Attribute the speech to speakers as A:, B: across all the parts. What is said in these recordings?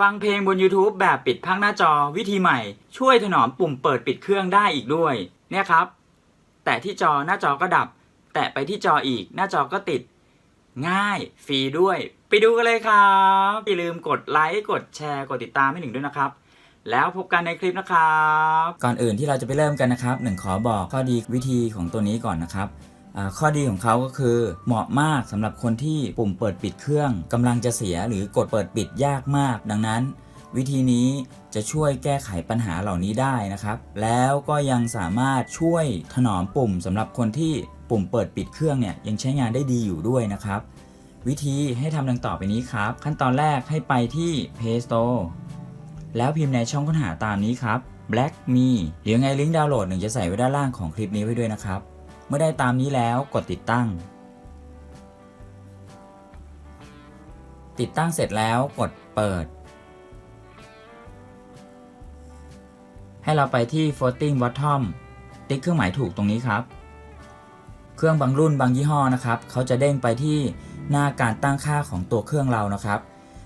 A: ฟังเพลงบน YouTube แบบปิดพักหน้าจอวิธีใหม่ ช่วยถนอมปุ่มเปิดปิดเครื่องได้อีกด้วย เนี่ยครับ แตะที่จอหน้าจอก็ดับ แตะไปที่จออีกหน้าจอก็ติด ง่ายฟรีด้วย ไปดูกันเลยครับอย่าลืมกดไลค์กดแชร์กดติดตามให้หนึ่งด้วยนะครับ แล้วพบกันในคลิปนะครับ ก่อนอื่นที่เราจะไปเริ่มกันนะครับหนึ่งขอบอกข้อดีวิธีของตัวนี้ก่อนนะครับ ข้อดีของเขาก็คือเหมาะมากสำหรับคนที่ปุ่มเปิดปิดเครื่องกำลังจะเสียหรือกดเปิดปิดยากมาก ดังนั้น วิธีนี้จะช่วยแก้ไขปัญหาเหล่านี้ได้นะครับ แล้วก็ยังสามารถช่วยถนอมปุ่มสำหรับคนที่ปุ่มเปิดปิดเครื่องเนี่ยยังใช้งานได้ดีอยู่ด้วยนะครับ วิธีให้ทำดังต่อไปนี้ครับ ขั้นตอนแรกให้ไปที่ Play Store แล้วพิมพ์ในช่องค้นหาตามนี้ครับ Black Me เดี๋ยวไงลิงก์ดาวน์โหลดหนึ่งจะใส่ไว้ด้านล่างของคลิปนี้ไว้ด้วยนะครับ มื่อได้ตามนี้แล้วกดติดตั้ง ติดตั้งเสร็จแล้วกดเปิด ให้เราไปที่ floating bottom ติ๊กเครื่องหมายถูกตรงนี้ครับ เครื่องบางรุ่นบางยี่ห้อนะครับ เขาจะเด้งไปที่หน้าการตั้งค่าของตัวเครื่องเรานะครับ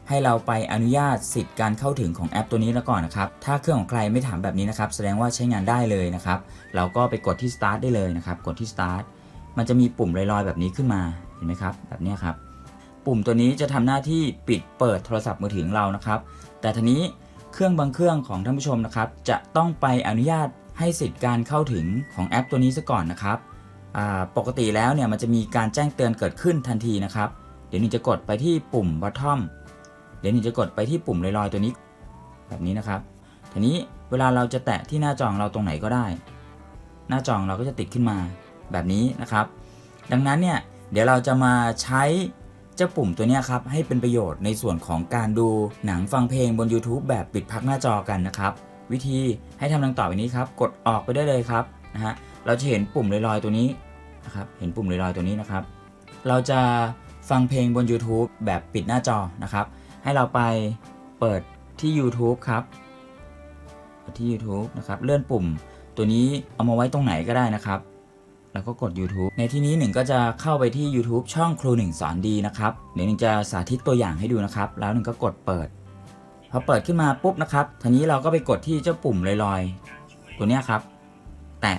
A: ให้เราไปอนุญาตสิทธิ์การเข้าถึงของแอปตัวนี้แล้วก่อนนะครับถ้าเครื่องของใครไม่ถามแบบนี้นะครับแสดงว่าใช้งานได้เลยนะครับเราก็ไปกดที่ start ได้เลยนะครับกดที่ start มันจะมีปุ่มลอยๆแบบนี้ขึ้นมาเห็นไหมครับแบบนี้ครับปุ่มตัวนี้จะทำหน้าที่ปิดเปิดโทรศัพท์มือถือของเรานะครับ แต่ทีนี้เครื่องบางเครื่องของท่านผู้ชมนะครับ จะต้องไปอนุญาตให้สิทธิ์การเข้าถึงของแอปตัวนี้ซะก่อนนะครับปกติแล้วเนี่ยมันจะมีการแจ้งเตือนเกิดขึ้นทันทีนะครับ เดี๋ยวนี้จะกดไปที่ปุ่ม bottom เดี๋ยวหนี้จะกดไปที่ปุ่มลอยๆตัวนี้ แบบนี้นะครับ ทีนี้เวลาเราจะแตะที่หน้าจอของเราตรงไหนก็ได้ หน้าจอของเราก็จะติดขึ้นมาแบบนี้นะครับ ดังนั้นเนี่ยเดี๋ยวเราจะมาใช้เจ้าปุ่มตัวนี้ครับให้เป็นประโยชน์ในส่วนของการดูหนังฟังเพลงบน YouTube แบบปิดพักหน้าจอกันนะครับ วิธีให้ทำดังต่อไปนี้ครับ กดออกไปได้เลยครับนะฮะเราจะเห็นปุ่มลอยๆตัวนี้นะครับเห็นปุ่มลอยๆตัวนี้นะครับ เราจะฟังเพลงบน YouTube แบบปิดหน้าจอนะครับ ให้เราไปเปิดที่ YouTube ครับที่ YouTube นะครับเลื่อนปุ่ม ตัวนี้เอามาไว้ตรงไหนก็ได้นะครับ แล้วก็กด YouTube ในที่นี้หนึ่งก็จะเข้าไปที่ YouTube ช่องครูหนึ่งสอนดีนะครับเดี๋ยวหนึ่งจะสาธิตตัวอย่างให้ดูนะครับ แล้วหนึ่งก็กดเปิดพอเปิดขึ้นมาปุ๊บนะครับทีนี้เราก็ไปกดที่เจ้าปุ่มลอยๆ ตัวเนี้ยครับ แตะ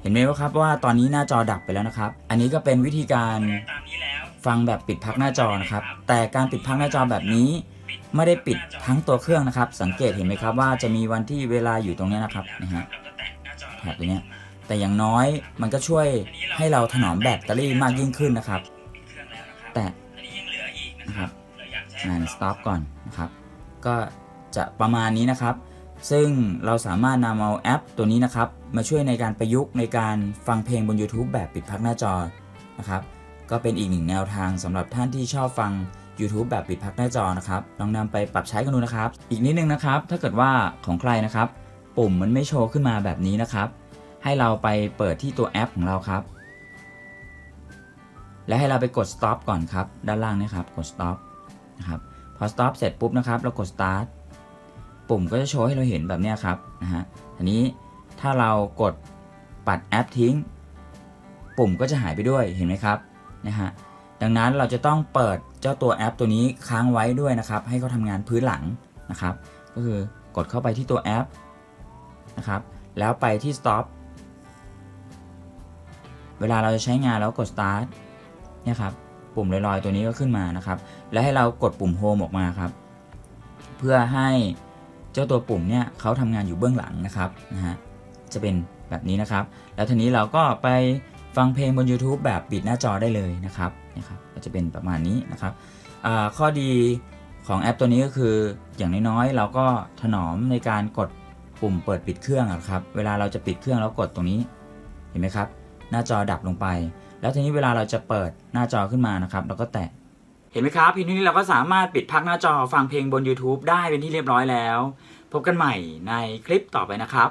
A: เห็นไหมว่าครับว่าตอนนี้หน้าจอดับไปแล้วนะครับ อันนี้ก็เป็นวิธีการ ฟังแบบปิดพักหน้าจอนะครับ แต่การปิดพักหน้าจอแบบนี้ ไม่ได้ปิดทั้งตัวเครื่องนะครับ สังเกตเห็นไหมครับว่าจะมีวันที่เวลาอยู่ตรงนี้นะครับนะฮะแถบตัวนี้แต่อย่างน้อยมันก็ช่วยให้เราถนอมแบตเตอรี่มากยิ่งขึ้นนะครับ แต่นะครับงาน stop ก่อนนะครับ ก็จะประมาณนี้นะครับ ซึ่งเราสามารถนำเอาแอปตัวนี้นะครับ มาช่วยในการประยุกต์ในการฟังเพลงบน YouTube แบบปิดพักหน้าจอนะครับ ก็เป็นอีกหนึ่งแนวทางสำหรับท่านที่ชอบฟัง YouTube แบบปิดพักหน้าจอนะครับลองนำไปปรับใช้กันดูนะครับ อีกนิดนึงนะครับ ถ้าเกิดว่าของใครนะครับ ปุ่มมันไม่โชว์ขึ้นมาแบบนี้นะครับ ให้เราไปเปิดที่ตัวแอปของเราครับ และให้เราไปกด stop ก่อนครับ ด้านล่างนะครับกด stop นะครับพอ stop เสร็จปุ๊บนะครับ เรากด start ปุ่มก็จะโชว์ให้เราเห็นแบบนี้ครับนะฮะทีนี้ถ้าเรากดปัดแอปทิ้ง ปุ่มก็จะหายไปด้วยเห็นไหมครับ นะฮะดังนั้นเราจะต้องเปิดเจ้าตัวแอปตัวนี้ค้างไว้ด้วยนะครับ ให้เขาทำงานพื้นหลังนะครับ ก็คือกดเข้าไปที่ตัวแอปนะครับ แล้วไปที่ stop เวลาเราจะใช้งานแล้วกด start เนี่ยครับปุ่มลอยๆตัวนี้ก็ขึ้นมานะครับ แล้วให้เรากดปุ่ม home ออกมาครับ เพื่อให้เจ้าตัวปุ่มเนี่ยเขาทำงานอยู่เบื้องหลังนะครับนะฮะจะเป็นแบบนี้นะครับ แล้วทีนี้เราก็ไป ฟังเพลงบน YouTube แบบปิดหน้าจอได้เลยนะครับนะครับก็จะเป็นประมาณนี้นะครับข้อดีของแอปตัวนี้ก็คืออย่างน้อยๆ เราก็ถนอมในการกดปุ่มเปิดปิดเครื่องอครับเวลาเราจะปิดเครื่องแล้วกดตรงนี้เห็นไหมครับ หน้าจอดับลงไป แล้วทีนี้เวลาเราจะเปิดหน้าจอขึ้นมานะครับเราก็แตะเห็นไหมครับทีนี้เราก็สามารถปิดพักหน้าจอฟังเพลงบน YouTube ได้เป็นที่เรียบร้อยแล้ว พบกันใหม่ในคลิปต่อไปนะครับ